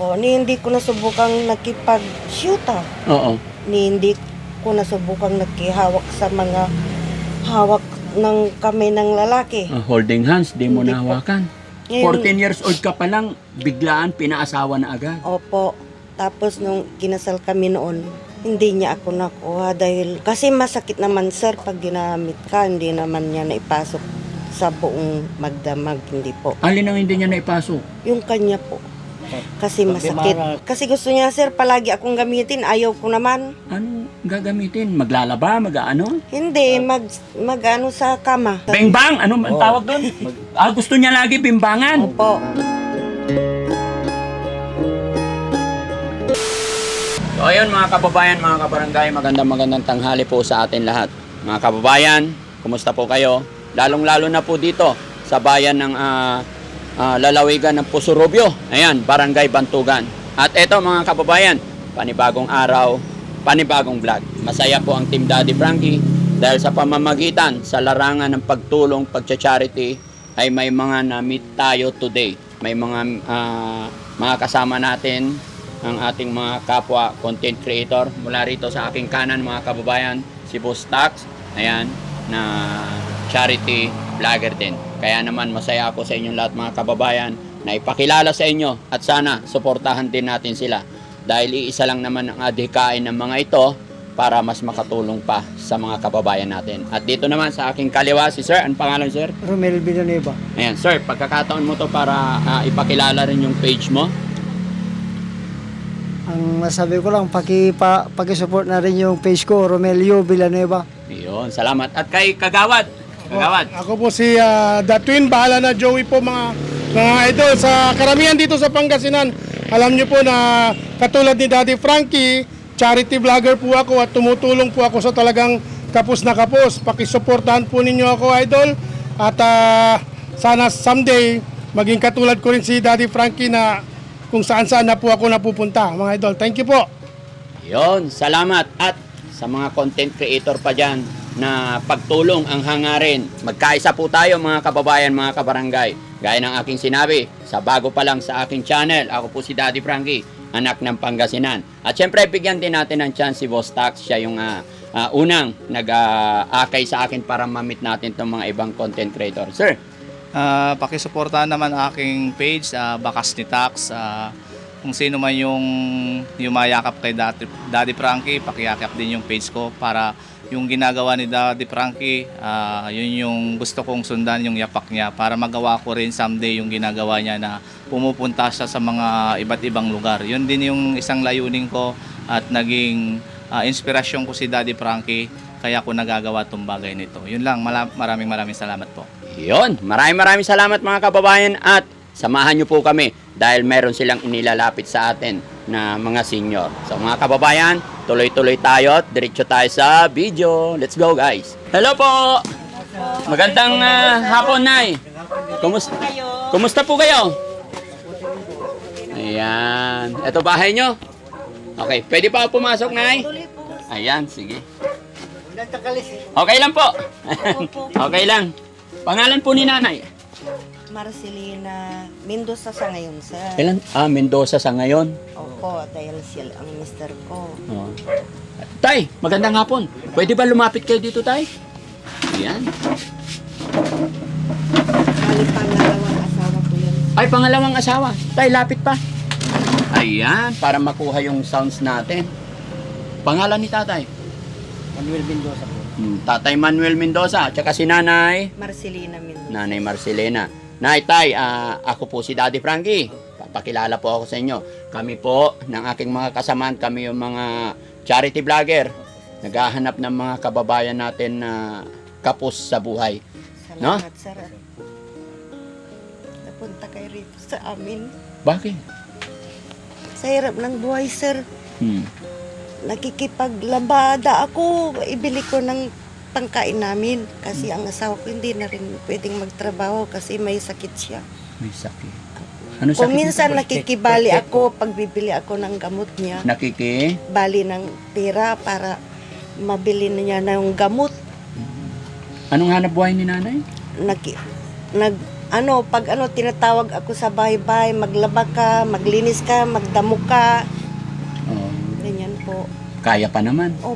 O, ni hindi ko nasubukang nakipag-shoota. Oo. Ni hindi ko nasubukang nakihawak sa mga hawak ng kamay ng lalaki. Ah, holding hands, di mo Hindi po. nahawakan. Ngayon- 14 years old ka pa lang, biglaan pinaasawa na agad. Opo. Tapos nung kinasal kami noon, hindi niya ako nakuha dahil kasi masakit naman sir pag ginamit ka, hindi naman niya naipasok sa buong magdamag, hindi po. Alin ang hindi niya naipasok? Yung kanya po. Kasi masakit. Kasi gusto niya sir palagi akong gamitin, ayaw ko naman. Ano gagamitin? Maglalaba? Mag-ano? Hindi, mag, mag ano sa kama. Bang-bang! Ano ang tawag doon? Ah, gusto niya lagi bimbangan. Opo. So ayun mga kababayan, mga kabarangay, magandang magandang tanghali po sa atin lahat. Mga kababayan, kumusta po kayo? Lalong-lalo na po dito sa bayan ng ah, ah, lalawigan ng Pusurubyo. Ayan, Barangay Bantugan. At eto mga kababayan, panibagong araw, panibagong vlog. Masaya po ang Team Daddy Frankie dahil sa pamamagitan sa larangan ng pagtulong, pagcha-charity ay may mga na-meet tayo today. May mga ah, mga kasama natin ang ating mga kapwa content creator mula rito sa aking kanan mga kababayan si Boss Tax ayan na charity vlogger din kaya naman masaya ako sa inyong lahat mga kababayan na ipakilala sa inyo at sana suportahan din natin sila dahil iisa lang naman ang adhikain ng mga ito para mas makatulong pa sa mga kababayan natin. At dito naman sa aking kaliwa si Sir, ang pangalan Sir? Romel Villanueva. Ayan, Sir, pagkakataon mo to para ah, ipakilala rin yung page mo. Ang masabi ko lang, paki, pa, paki-support na rin yung page ko, Romelio Villanueva. Yun, salamat. At kay Kagawad. Kagawad. Ako po si ah, The Twin, bahala na Joey po mga mga idol sa karamihan dito sa Pangasinan. Alam niyo po na katulad ni Daddy Frankie, charity vlogger po ako at tumutulong po ako sa talagang kapos na kapos. Pakisuportahan po ninyo ako idol at ah, sana someday maging katulad ko rin si Daddy Frankie na kung saan saan na po ako napupunta mga idol. Thank you po. Yun, salamat. At sa mga content creator pa dyan na pagtulong ang hangarin. Magkaisa po tayo mga kababayan, mga kabarangay. Gaya ng aking sinabi, sa bago pa lang sa aking channel, ako po si Daddy Frankie, anak ng Pangasinan. At syempre, bigyan din natin ng chance si Boss Tax. Siya yung ah, ah, unang nag-akay sa akin para mamit natin itong mga ibang content creator. Sir, Ah, pakisuportahan naman aking page, ah, Bakas ni Tax. Ah, kung sino man yung yumayakap kay Daddy, Daddy Frankie, pakiyakap din yung page ko para yung ginagawa ni Daddy Frankie, ah, yun yung gusto kong sundan yung yapak niya para magawa ko rin someday yung ginagawa niya na pumupunta siya sa mga iba't ibang lugar. Yun din yung isang layunin ko at naging ah, inspirasyon ko si Daddy Frankie kaya ko nagagawa tong bagay nito. Yun lang, maraming maraming salamat po. Yun, maraming maraming salamat mga kababayan at samahan nyo po kami dahil meron silang inilalapit sa atin na mga senior. So mga kababayan, tuloy-tuloy tayo at diretso tayo sa video. Let's go guys! Hello po! Magandang ah, hapon, Nay! Kumusta, kumusta po kayo? Ayan. Ito bahay nyo? Okay, pwede pa ako pumasok, Nay? Ayan, sige. Okay lang po. okay lang. Pangalan po ni nanay. Marcelina Mendoza sa ngayon, sir. Kailan? Ah, Mendoza sa ngayon. Opo, dahil siya ang mister ko. Oh. Tay, magandang hapon. Pwede ba lumapit kayo dito, Tay? Ayan. Bali pangalawang asawa ko yan. Ay, pangalawang asawa. Tay, lapit pa. Ayan, para makuha yung sounds natin. Pangalan ni tatay? Manuel Mendoza po. Hmm, tatay Manuel Mendoza, at saka si nanay, Marcelina Mendoza. nanay Marcelena. Nay, tay, ah, ako po si Daddy Frankie. Papakilala po ako sa inyo. Kami po, ng aking mga kasamaan, kami yung mga charity vlogger. Naghahanap ng mga kababayan natin na kapos sa buhay. Salamat, sir. Napunta kayo rito sa amin. Bakit? Sa hirap ng buhay, sir. Hmm. Nakikipaglabada ako. Ibili ko ng pangkain namin. Kasi ang asawa ko hindi na rin pwedeng magtrabaho kasi may sakit siya. May sakit. Ano sakit? Kung minsan nito? nakikibali ako, pagbibili ako ng gamot niya, Nakiki? bali ng pera para mabili na niya ng gamot. Anong hanap buhay ni nanay? Nag, nag ano, pag ano, tinatawag ako sa bahay-bahay, maglaba ka, maglinis ka, magdamo ka. Oo. Ganyan po. kaya pa naman. Oh,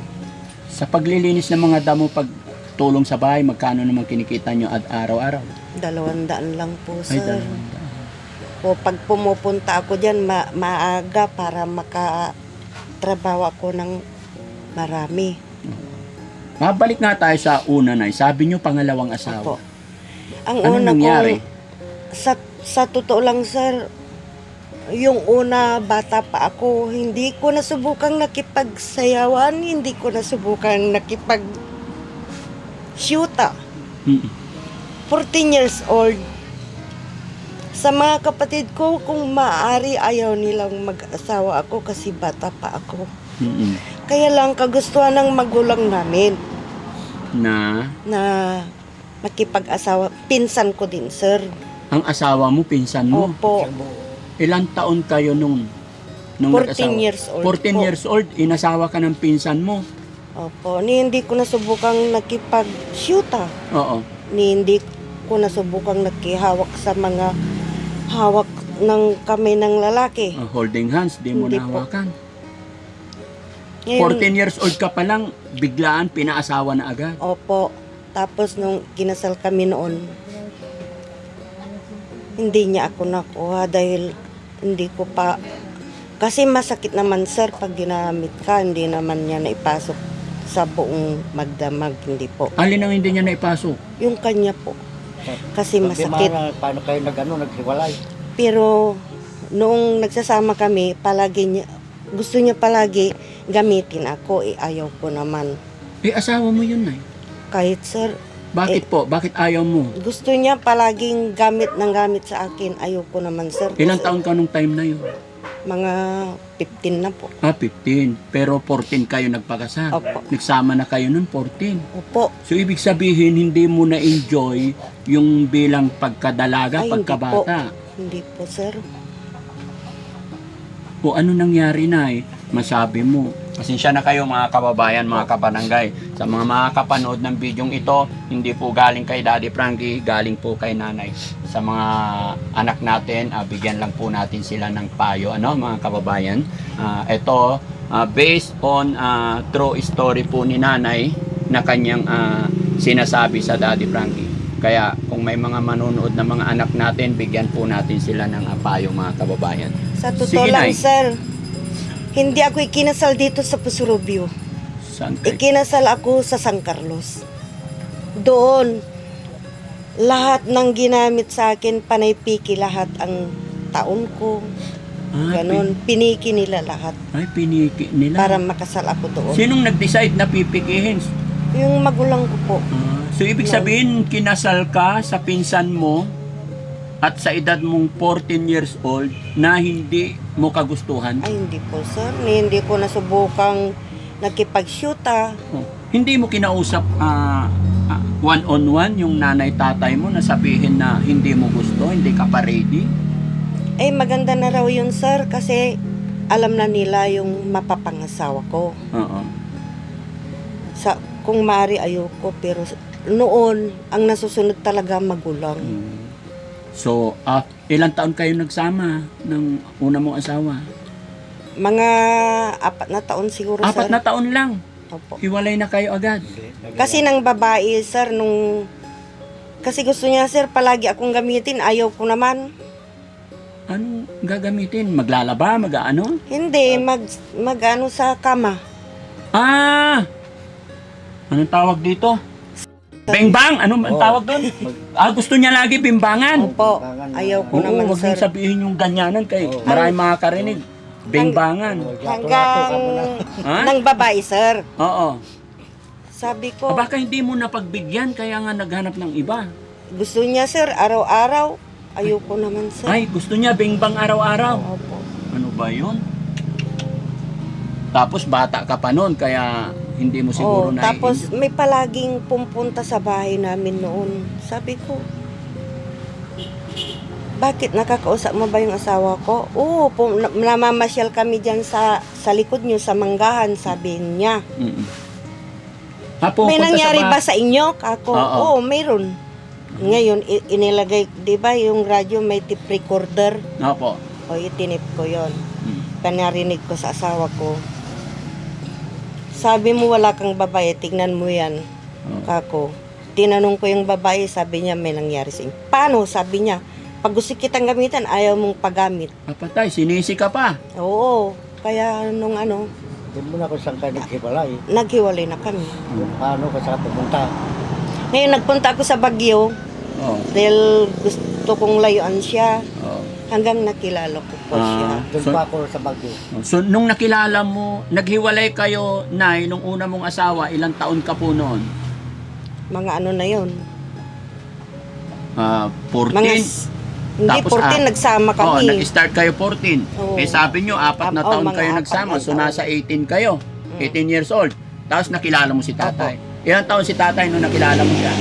Sa paglilinis ng mga damo, pag tulong sa bahay, magkano naman kinikita nyo at araw-araw? dalawang daan lang po, Ay, sir. dalawang daan. O pag pumupunta ako dyan, ma- maaga para makatrabaho ako ng marami. Mabalik nga tayo sa una na. Sabi nyo pangalawang asawa. Opo. Ang Ano una nangyari? kong, sa, sa totoo lang sir, yung una bata pa ako, hindi ko nasubukang nakipagsayawan, hindi ko nasubukang nakipag shoota. Mm-mm. 14 years old. Sa mga kapatid ko, kung maaari, ayaw nilang mag-asawa ako kasi bata pa ako. Mm-mm. Kaya lang kagustuhan ng magulang namin Na na makipag-asawa. Pinsan ko din, sir. ang asawa mo, pinsan mo. Opo. Ilang taon kayo nung, nung 14 nag-asawa? years old 14 po. years old, inasawa ka ng pinsan mo. Opo. Ni hindi ko nasubukang nakipag-shoota. Oo. Ni hindi ko nasubukang nakihawak sa mga hawak ng kamay ng lalaki. Uh, holding hands, di mo Hindi po. nahawakan. Ngayon- 14 years old ka pa lang, biglaan pinaasawa na agad. Opo. Tapos nung kinasal kami noon, hindi niya ako nakuha dahil hindi ko pa... Kasi masakit naman sir pag ginamit ka, hindi naman niya naipasok sa buong magdamag, hindi po. Alin ang hindi niya naipasok? Yung kanya po. Kasi masakit. paano kayo nag, ano, naghiwalay? Pero noong nagsasama kami, palagi niya, gusto niya palagi gamitin ako, eh ayaw ko naman. Eh, asawa mo yun, Nay. Kahit sir, Bakit Eh, po? Bakit ayaw mo? Gusto niya palaging gamit ng gamit sa akin. Ayoko naman, sir. Ilang taon ka nung time na yun? Mga 15 na po. Ah, 15. Pero 14 kayo nagpakasal. Opo. Nagsama na kayo nun, 14. Opo. So, ibig sabihin, hindi mo na-enjoy yung bilang pagkadalaga, Ay, hindi pagkabata. Hindi po, sir. O ano nangyari na eh? Masabi mo. Pasensya na kayo mga kababayan, mga kabarangay. Sa mga makakapanood ng bidyong ito, hindi po galing kay Daddy Frankie, galing po kay Nanay. Sa mga anak natin, ah, bigyan lang po natin sila ng payo, ano mga kababayan. Ah, ito, ah, based on ah, true story po ni Nanay na kanyang ah, sinasabi sa Daddy Frankie. Kaya kung may mga manonood na mga anak natin, bigyan po natin sila ng ah, payo mga kababayan. Sa totoo Sige, lang, Nay. sir, hindi ako ikinasal dito sa Pusurubio. Saan kayo? Ikinasal ako sa San Carlos. Doon, lahat ng ginamit sa akin, panay piki lahat ang taon ko. Ah, Ganon, piniki nila lahat ay, piniki nila. para makasal ako doon. Sinong nag-decide na pipikihin? Yung magulang ko po. Ah, so, ibig sabihin, kinasal ka sa pinsan mo at sa edad mong 14 years old na hindi mo kagustuhan. Ay, hindi po, sir. Hindi ko nasubukang nakipag-shoota. Oh, Hindi mo kinausap ah, ah, one-on-one yung nanay-tatay mo na sabihin na hindi mo gusto, hindi ka pa ready? Eh, maganda na raw yun, sir, kasi alam na nila yung mapapangasawa ko. Oo. Sa, kung mari ayoko, pero noon, ang nasusunod talaga magulang. Mm. So, ah, ilang taon kayo nagsama ng una mong asawa? Mga apat na taon siguro, Apat sir. na taon lang. Opo. Hiwalay na kayo agad. Kasi nang babae, sir, nung... Kasi gusto niya, sir, palagi akong gamitin. Ayaw ko naman. Ano gagamitin? Maglalaba? Mag-ano? Hindi, mag, mag ano sa kama. Ah! Anong tawag dito? Bengbang! Ano ang tawag doon? Ah, gusto niya lagi bimbangan. Opo, ayaw ko Oo, naman, huwag sir. sabihin yung ganyanan kay maraming makakarinig. Bimbangan. Hanggang Ha? nang babae, sir. Oo. Sabi Ah, ko, baka hindi mo napagbigyan kaya nga naghanap ng iba. gusto niya, sir, araw-araw. Ayaw ko naman, sir. Ay, gusto niya bingbang araw-araw. Opo. Ano ba yun? Tapos bata ka pa noon kaya hindi mo siguro Oh, na tapos may palaging pumpunta sa bahay namin noon. Sabi ko, bakit nakakausap mo ba yung asawa ko? Oo, pum- na- namamasyal kami dyan sa, sa likod nyo, sa manggahan, sabi niya. Mm-mm. Ah, pupunta May nangyari sa ba sa inyo? Kako, Oo. oo, mayroon. Ngayon, inilagay, di ba yung radyo may tip recorder? Opo. O itinip ko yon. Mm. Panarinig ko sa asawa ko. Sabi mo wala kang babae, tignan mo yan. Oh. Kako. Tinanong ko yung babae, sabi niya may nangyari sa inyo. Paano? Sabi niya, pag gusto kitang gamitan, ayaw mong paggamit. Kapatay, sinisi ka pa. Oo. Kaya nung ano, Hindi mo na kung saan ka naghiwalay. naghiwalay na kami. Kung paano ka saan pumunta. Ngayon, nagpunta ako sa Baguio Oh. dahil gusto kong layuan siya Oh. Hanggang nakilala ko po Ah. siya. Doon So- pa ako sa Baguio. So, nung nakilala mo, naghiwalay kayo, Nay, nung una mong asawa, ilang taon ka po noon? Mga ano na yon Ah, 14? Mga, s- hindi, Tapos, 14, ah, nagsama Oh, kami. nag-start kayo 14. Oo. Eh sabi nyo, apat na Ah, oh, taon mga kayo apat nagsama. na So taon. nasa 18 kayo. 18 years old. Tapos nakilala mo si tatay. Ilang taon si tatay nung nakilala mo siya?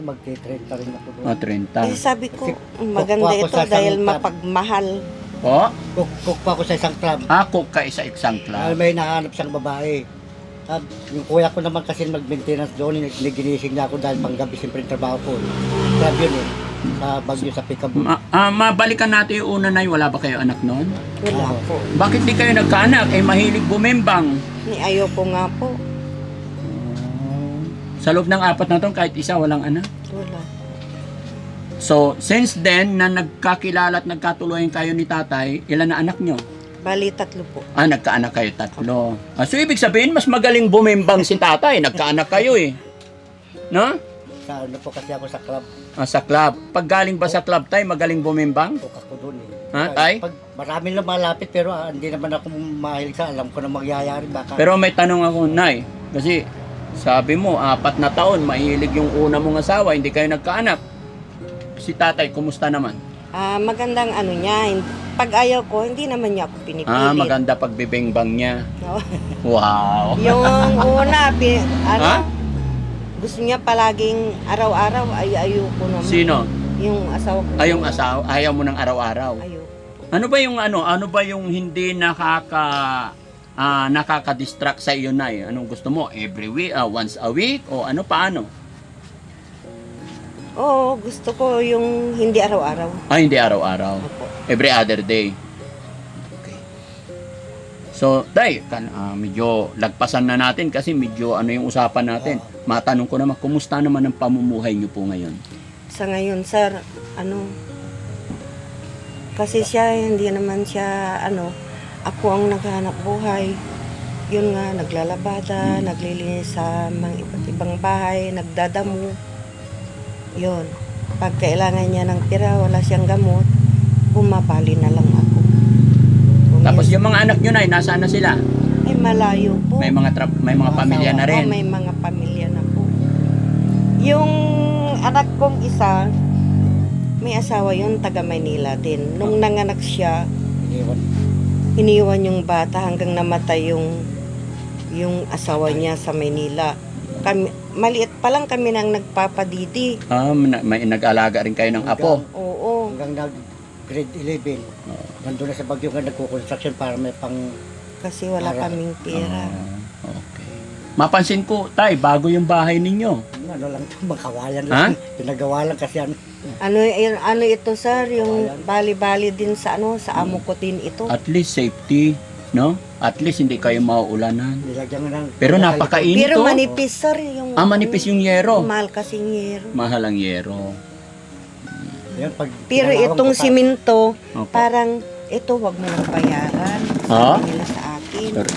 Ah, siguro magti-30 rin ako doon. Oh, 30. eh, sabi ko, maganda ito dahil mapagmahal. Oh, Cook, cook pa ako sa isang club. ako ka isa isang Ah, club. may nahanap siyang babae. At yung kuya ko naman kasi mag-maintenance doon, ginising niya ako dahil panggabi siyempre yung trabaho ko. Club yun eh. Sa Baguio sa Picaboo. Ma- ah, mabalikan natin yung una na wala ba kayo anak noon? Wala Ah. po. Bakit di kayo nagkaanak? Eh mahilig bumembang. Ni ayaw po nga po. Sa loob ng apat na taon, kahit isa walang anak. Wala. So, since then, na nagkakilala at nagkatuloyan kayo ni tatay, ilan na anak nyo? Bali, tatlo po. Ah, nagkaanak kayo tatlo. Ah, so, ibig sabihin, mas magaling bumembang si tatay. Nagkaanak kayo eh. No? Sa ano po kasi ako sa club. Ah, sa club. Pag galing ba sa club tayo, magaling bumembang? Cook ako doon eh. Ha, tay? Pag marami lang malapit pero ah, hindi naman ako mahilig sa alam ko na magyayari baka. Pero may tanong ako, Nay. Kasi, sabi mo, apat na taon, mahilig yung una mong asawa, hindi kayo nagkaanak. Si tatay, kumusta naman? Ah, magandang ano niya. Pag ayaw ko, hindi naman niya ako pinipilit. Ah, maganda pag bibengbang niya. No? Wow. yung una, pi, ano, Ha? gusto niya palaging araw-araw, ay ayoko naman. Sino? Yung asawa ko. Ay, yung asawa, ayaw mo ng araw-araw. Ayoko. Ano ba yung ano, ano ba yung hindi nakaka ah, nakaka-distract sa iyo na Anong gusto mo? Every week, ah, once a week o ano paano? Oo, gusto ko yung hindi araw-araw. Ah, hindi araw-araw. Opo. Every other day. Okay. So, tay, kan, ah, medyo lagpasan na natin kasi medyo ano yung usapan natin. Matanong ko naman, kumusta naman ang pamumuhay niyo po ngayon? Sa ngayon, sir, ano, kasi siya, hindi naman siya, ano, ako ang naghanap buhay. Yun nga, naglalabada, naglilinis sa mga iba't ibang bahay, nagdadamo. Yun. Pag kailangan niya ng pira, wala siyang gamot, bumabali na lang ako. Kung Tapos minsan- yung mga anak niyo na, nasaan na sila? Ay, malayo po. May mga tra- may mga pamilya na rin. Oo, may mga pamilya na po. Yung anak kong isa, may asawa yun, taga Maynila din. Nung nanganak siya. Iniwan yung bata hanggang namatay yung yung asawa niya sa Maynila. Kami, maliit pa lang kami nang nagpapadidi. Ah, na- may nag-alaga rin kayo ng apo. Oo. Hanggang nag grade 11. Nandun na sa Baguio nga nagko-construction para may pang Kasi wala Para- kaming pera. Ah, okay. Mapansin ko, tay, bago yung bahay ninyo. ano lang to, makawalan Ha? lang. Pinagawa lang kasi ano. Ano, yun- ano ito sir, yung bali-bali din sa ano, sa amo ko din ito. At least safety, no? At least hindi kayo mauulanan. Nilagyan nga ng... Pero napakainit Pero to. manipis sir yung Ah, manipis yung yero. Mahal kasing yero. Mahal ang yero. Yan, pag Pero itong ko pa- simento, Opo. parang ito wag mo nang bayaran. Ha? Sabi nila sa akin. Pero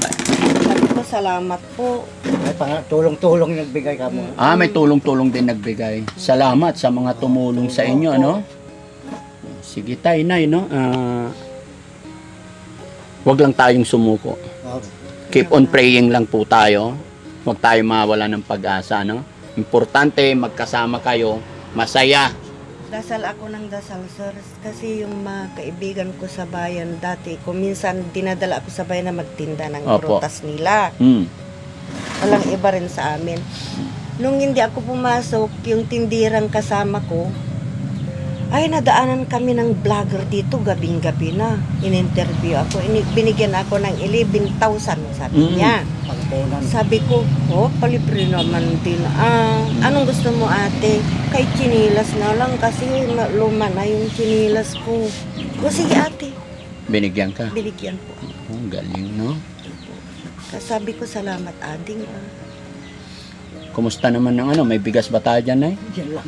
ko, salamat po. May pang tulong-tulong nagbigay ka mo. Ah, may tulong-tulong din nagbigay. Salamat sa mga tumulong sa inyo, ano? Sige tay, nay, no? Ah, wag lang tayong sumuko. Keep on praying lang po tayo. Huwag tayo mawala ng pag-asa, no? Importante, magkasama kayo, masaya. Dasal ako ng dasal, sir. Kasi yung mga kaibigan ko sa bayan dati, kung minsan dinadala ako sa bayan na magtinda ng Opo. prutas nila. Hmm. Walang iba rin sa amin. Nung hindi ako pumasok, yung tindirang kasama ko, ay nadaanan kami ng vlogger dito gabing-gabi na. In-interview ako. Ini- binigyan ako ng 11,000 sabi Mm. niya. Sabi ko, oh, palibre naman din. Ah, anong gusto mo ate? Kay chinilas na lang kasi ma- luma na yung chinilas ko. O sige ate, Binigyan ka. biligyan po. Oh, galing, no? Sabi ko, salamat ading. Ah. Kumusta naman ng ano? May bigas ba tayo dyan, Nay? Yan lang.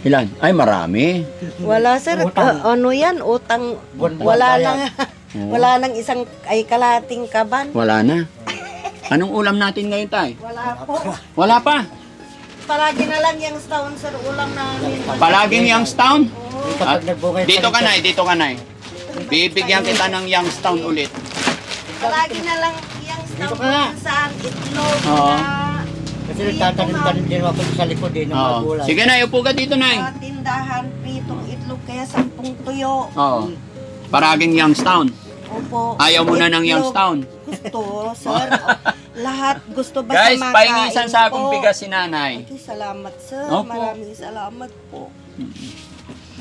Ilan? Ay, marami. Wala sir, Utang. Ah, ano yan, utang. Buwan-buwan Wala bayad. nang, wala nang isang ay kalating kaban. Wala na. Anong ulam natin ngayon, Tay? Wala po. Wala pa. Palagi na lang yung stone sir, ulam namin. Palaging Youngstown. Kapag nagbunga yung Dito ka, Nay. Dito ka, Nay. Bibigyan kita ng Youngstown ulit. Palagi na lang yung Dito stone ka nga. sa itlog Oo. na Kasi nagtatanim-tanim din ako sa likod eh, ng mga Oo. gulay. Sige, Nay. Upo ka dito, Nay. sa tindahan, pritong itlog, kaya sampung tuyo. Oo. Paraging Youngstown. Opo. Ayaw mo na ng Itlog. Youngstown. Gusto, sir. Lahat gusto ba Guys, makain pahingisan sa akong po? bigas si Nanay. Okay, salamat sir. Opo. Maraming salamat po.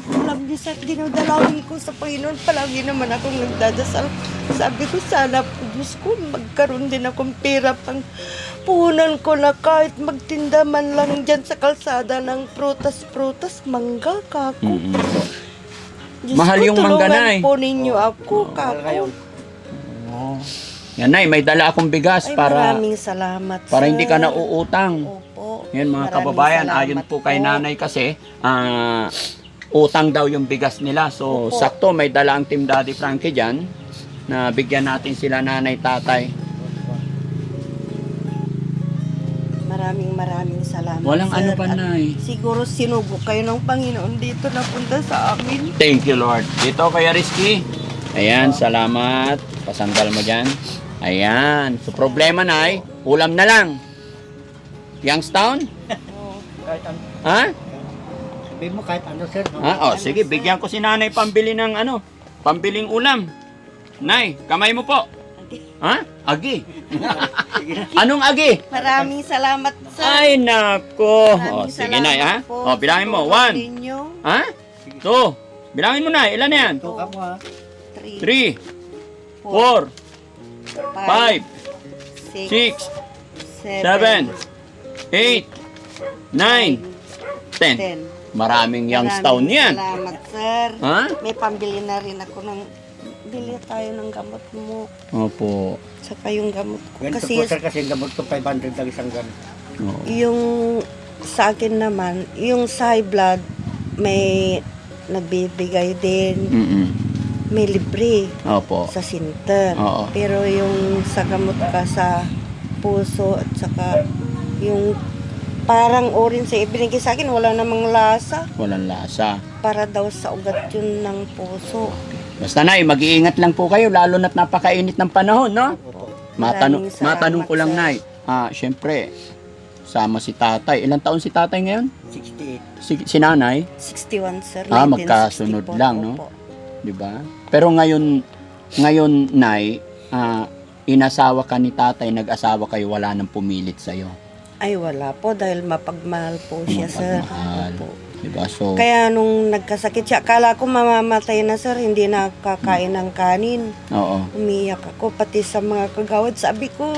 Alam niyo sir, dinadalawin ko sa Panginoon. Palagi naman akong nagdadasal. Sabi ko, sana po, Diyos ko, magkaroon din akong pera pang puhunan ko na kahit magtinda man lang dyan sa kalsada ng prutas-prutas, mangga, kako. Mm-mm. Diyos Mahal ko, yung mangga, tulungan Nay. po ninyo ako, kako. ngayon. Yan, Nay. May dala akong bigas Ay, para maraming salamat, para sir. hindi ka nauutang. Opo. Yan mga Maraming kababayan, salamat ayon po kay po. nanay kasi, ah, utang daw yung bigas nila. So, Opo. sakto may dala ang Team Daddy Frankie dyan na bigyan natin sila nanay tatay. Maraming maraming salamat. Walang ano pa, At Nay. Siguro sinugo kayo ng Panginoon dito na punta sa amin. Thank you, Lord. Dito, Kuya Rizky. Ayan, salamat. Pasandal mo dyan. Ayan. So, problema na ulam na lang. Youngstown? Ano, Ha? Sabihin mo kahit ano sir. no? Ha? Oh, sige, bigyan ko si nanay pambili ng ano, pambiling ulam. Nay, kamay mo po. Ha? Agi. Anong agi? Maraming salamat, sir. Ay, nako. Maraming Oh, sige, Nay, ha? po Oh, bilangin mo. One. ninyo. Ha? Two. Bilangin mo na. Ilan na yan? Tuka mo ha. Three, Three, four, four, five, six, six, seven, seven, eight, nine, ten. ten. Maraming Youngstown Maraming yan. Salamat, sir. Ha? May pambili na rin ako ng bili tayo ng gamot mo. Opo. Saka yung gamot ko. Ganito Kasi po sir kasi gamot ko 500 lang isang ganun. Oo. yung sa akin naman, yung sa high blood, may nagbibigay din. Mm-mm. May libre Opo. sa center. Oo. Pero yung sa gamot ka sa puso at saka yung parang orange sa ibinigay sa akin, wala namang lasa. Walang lasa. Para daw sa ugat yun ng puso. Basta na, mag-iingat lang po kayo, lalo na't napakainit ng panahon, no? Matanong, Maraming salamat, matanong ko lang, sir. Nay. Ah, syempre, sama si tatay. Ilang taon si tatay ngayon? 68. Si, si nanay, 61, sir. Ah, 1964 magkasunod lang, no? Opo. di ba? Pero ngayon, ngayon, Nay, ah, inasawa ka ni tatay, nag-asawa kayo, wala nang pumilit sa'yo. Ay, wala po dahil mapagmahal po siya, sir. Mapagmahal. Opo. Di ba? So, Kaya nung nagkasakit siya, akala ko mamamatay na, sir. Hindi nakakain ng kanin. oo. Umiyak ako, pati sa mga kagawad. Sabi ko,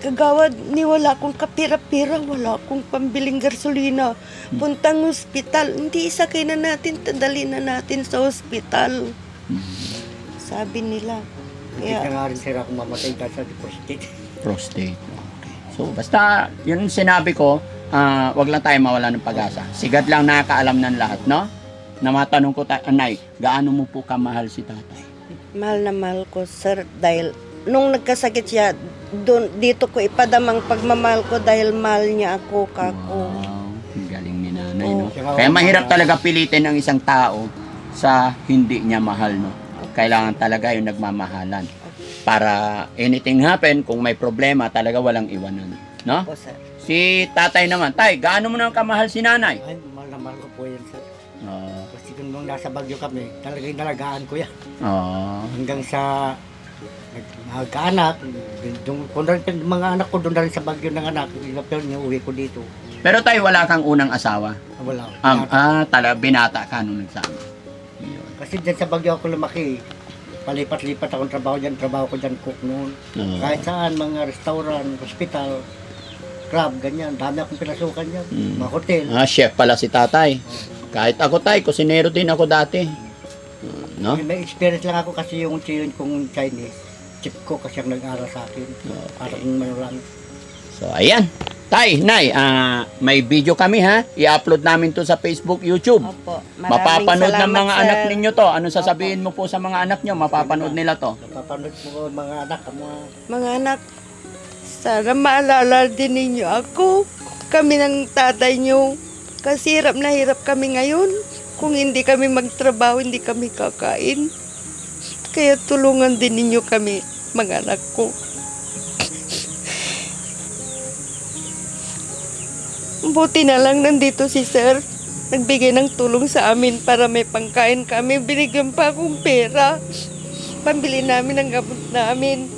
kagawad, ni wala akong kapira-pira, wala akong pambiling gasolina. Puntang ospital, hindi isakay na natin, tadali na natin sa ospital. Sabi nila. Hindi na Kaya, nga rin sir ako mamatay dahil sa prostate. prostate. So, basta, yun sinabi ko, ah, wag lang tayo mawala ng pag-asa. Sigad lang nakakaalam ng lahat, no? Na matanong ko, ta- Anay, gaano mo po kamahal si tatay? mahal na mahal ko, sir, dahil nung nagkasakit siya, doon, dito ko ipadamang pagmamahal ko dahil mahal niya ako, kako. Wow, galing ni nanay, no? Oo. Kaya mahirap talaga pilitin ang isang tao sa hindi niya mahal, no? Kailangan talaga yung nagmamahalan. Para anything happen, kung may problema, talaga walang iwanan. No? Po, sir. Si tatay naman, tay, gaano mo nang kamahal si nanay? Ay, mahal na mahal ko po yan sir. Oo. Kasi kung nung nasa Bagyo kami, talagang nalagaan ko yan. Oo. Hanggang sa nag- nagkaanak, yung mga anak ko doon na rin sa Bagyo ng anak, pero niya uwi ko dito. Pero tay, wala kang unang asawa. Ah, Wala. Um, ah, talaga, binata ka nung nagsama. Yun. Kasi dyan sa Bagyo ako lumaki. Palipat-lipat akong trabaho dyan, trabaho ko dyan cook noon. Oo. Kahit saan, mga restaurant, hospital, club, ganyan. Dami akong pinasukan dyan. Mm. Mga hotel. Ah, chef pala si tatay. Kahit ako tay, kusinero din ako dati. Uh, no? May, may experience lang ako kasi yung chiyon kong Chinese. Chip ko kasi ang nag-aral sa akin. Parang ano lang. So, ayan. Tay, Nay, ah, may video kami ha. I-upload namin to sa Facebook, YouTube. Opo. Maraming Mapapanood ng salamat, mga sir. anak ninyo to. Ano sasabihin mo po sa mga anak nyo? Mapapanood nila to. Napapanood mo mga anak, ang mga Mga anak, sana maalala din ninyo ako. Kami ng tatay nyo. Kasi hirap na hirap kami ngayon. Kung hindi kami magtrabaho, hindi kami kakain. Kaya tulungan din ninyo kami, mga anak ko. Buti na lang nandito si sir. Nagbigay ng tulong sa amin para may pangkain kami. Binigyan pa akong pera. Pambili namin ang gamot namin.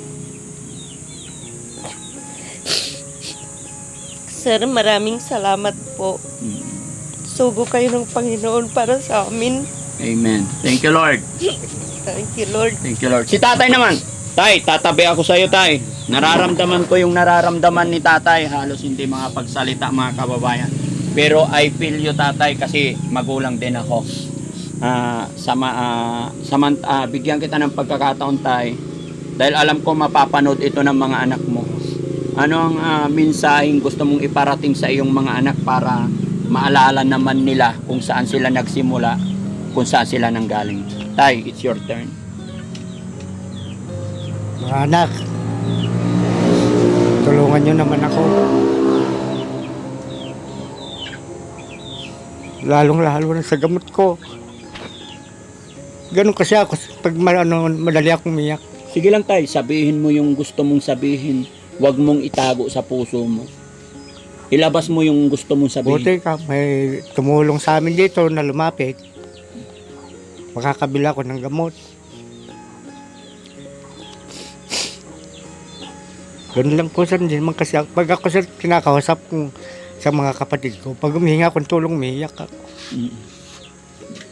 Sir, maraming salamat po. Sugo kayo ng Panginoon para sa amin. Amen. Thank you, Lord. Thank you, Lord. Thank you, Lord. Si tatay naman. Tay, tatabi ako sa iyo, tay. Nararamdaman ko yung nararamdaman ni tatay. Halos hindi mga pagsalita, mga kababayan. Pero I feel you, tatay, kasi magulang din ako. Ah, sama, ah, saman, ah, bigyan kita ng pagkakataon, tay. Dahil alam ko mapapanood ito ng mga anak mo. Ano ang ah, mensaheng gusto mong iparating sa iyong mga anak para maalala naman nila kung saan sila nagsimula, kung saan sila nanggaling. Tay, it's your turn. Mga anak, tulungan nyo naman ako. Lalong-lalo na sa gamot ko. Ganun kasi ako, pag ano, madali akong umiyak. Sige lang tay, sabihin mo yung gusto mong sabihin. Huwag mong itago sa puso mo. Ilabas mo yung gusto mong sabihin. Buti ka, may tumulong sa amin dito na lumapit. Makakabila ko ng gamot. Ganun lang po sir, hindi naman kasi. Pag ako sir, kinakausap ko sa mga kapatid ko, pag humihinga akong tulong, umiiyak ako. Mm.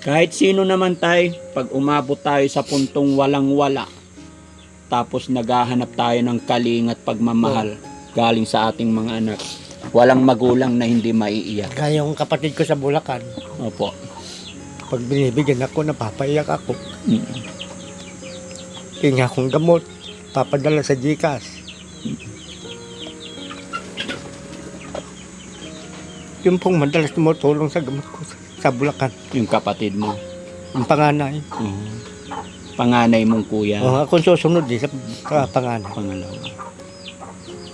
Kahit sino naman tay, pag umabot tayo sa puntong walang-wala, tapos naghahanap tayo ng kaling at pagmamahal galing sa ating mga anak, walang magulang na hindi maiiyak. Kaya yung kapatid ko sa Bulacan, Opo. pag binibigyan ako, napapaiyak ako. Mm. Hinga akong gamot, papadala sa Gcash. Yung pong madalas tumutulong sa gamot ko sa, Bulacan. Yung kapatid mo. Ang panganay. Mhm. Panganay mong kuya. Oh, ako susunod din sa, sa panganay. pangalawa.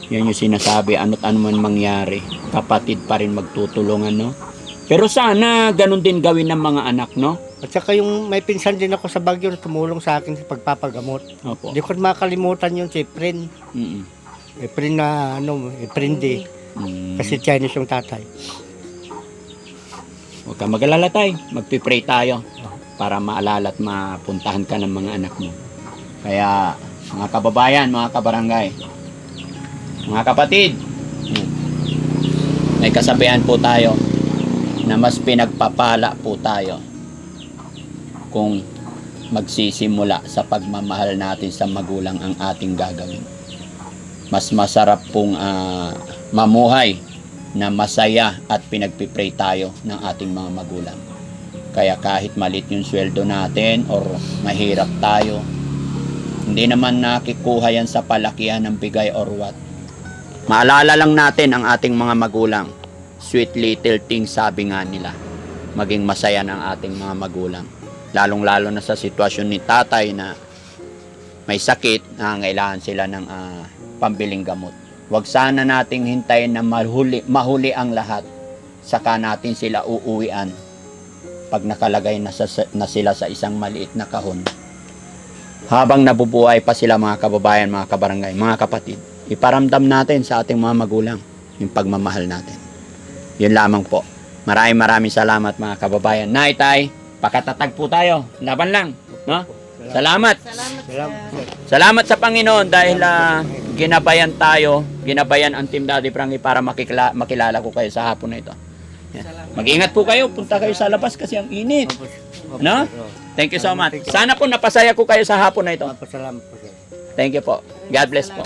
Yan yung sinasabi, ano't ano man mangyari, kapatid pa rin magtutulungan, no? Pero sana ganun din gawin ng mga anak, no? At saka yung may pinsan din ako sa Baguio na tumulong sa akin sa pagpapagamot. Opo. Hindi ko makalimutan yun si Prin. Mm-mm. Prin na ano, D. Mm. Kasi Chinese yung tatay. Huwag ka mag-alala tayo. Magpipray tayo para maalala at mapuntahan ka ng mga anak mo. Kaya, mga kababayan, mga kabarangay, mga kapatid, may kasabihan po tayo na mas pinagpapala po tayo kung magsisimula sa pagmamahal natin sa magulang ang ating gagawin. Mas masarap pong ah, mamuhay na masaya at pinagpipray tayo ng ating mga magulang. Kaya kahit malit yung sweldo natin or mahirap tayo, hindi naman nakikuha yan sa palakihan ng bigay or what. Maalala lang natin ang ating mga magulang. Sweet little things sabi nga nila. Maging masaya ng ating mga magulang. Lalong-lalo na sa sitwasyon ni tatay na may sakit, nangangailangan sila ng ah, pambiling gamot. Huwag sana nating hintayin na mahuli, mahuli ang lahat. Saka natin sila uuwian pag nakalagay na, sa, na sila sa isang maliit na kahon. Habang nabubuhay pa sila mga kababayan, mga kabarangay, mga kapatid, iparamdam natin sa ating mga magulang yung pagmamahal natin. Yun lamang po. Maraming maraming salamat mga kababayan. Nay, tay, pakatatag po tayo. Laban lang. No? Salamat. Salamat, Salamat, sa Panginoon dahil ah, ginabayan tayo, ginabayan ang Team Daddy Frankie para makikila, makilala ko kayo sa hapon na ito. Yan. Mag-ingat po kayo, punta kayo sa labas kasi ang init. No? Thank you so much. Sana po napasaya ko kayo sa hapon na ito. Thank you po. God bless po.